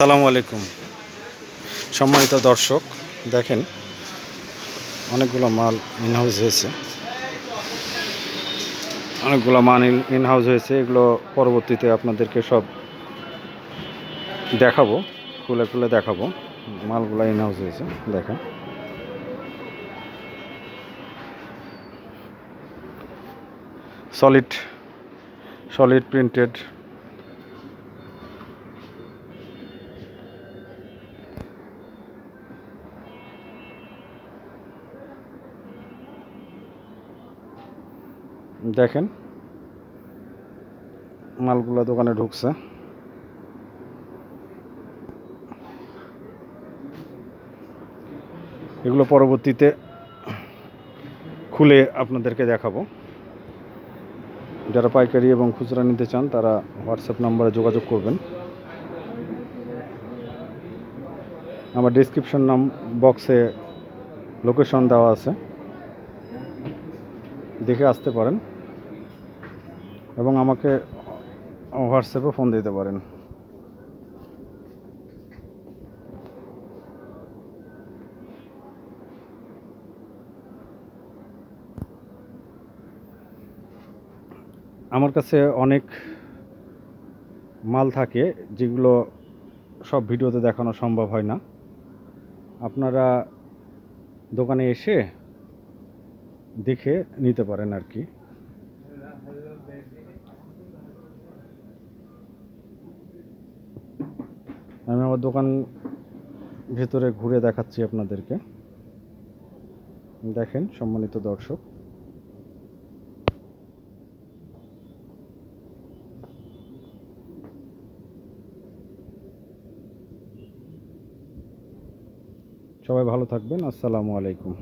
আসসালামু আলাইকুম। সম্মানিত দর্শক, দেখেন, অনেকগুলো মাল ইনহাউস হয়েছে। অনেকগুলো মাল ইনহাউস হয়েছে, এগুলো পরবর্তীতে আপনাদেরকে সব দেখাবো, খুলে খুলে দেখাবো। মালগুলো ইনহাউস হয়েছে, দেখেন। সলিড সলিড প্রিন্টেড দেখেন, মালগুলো দোকানে ঢুকছে। এগুলো পরবর্তীতে খুলে আপনাদেরকে দেখাবো। যারা পাইকারি এবং খুচরা নিতে চান, তারা হোয়াটসঅ্যাপ নম্বরে যোগাযোগ করবেন। আমার ডিসক্রিপশন নাম বক্সে লোকেশন দেওয়া আছে। দেখে আসতে পারেন। এবং আমাকে হোয়াটসঅ্যাপে ফোন দিতে পারেন। আমার কাছে অনেক মাল থাকে যেগুলো সব ভিডিওতে দেখানো সম্ভব হয় না। আপনারা দোকানে এসে দেখে নিতে পারেন আর কি। আমি আমার দোকান ভেতরে ঘুরে দেখাচ্ছি আপনাদেরকে। দেখেন, সম্মানিত দর্শক। সবাই ভালো থাকবেন। আসসালামু আলাইকুম।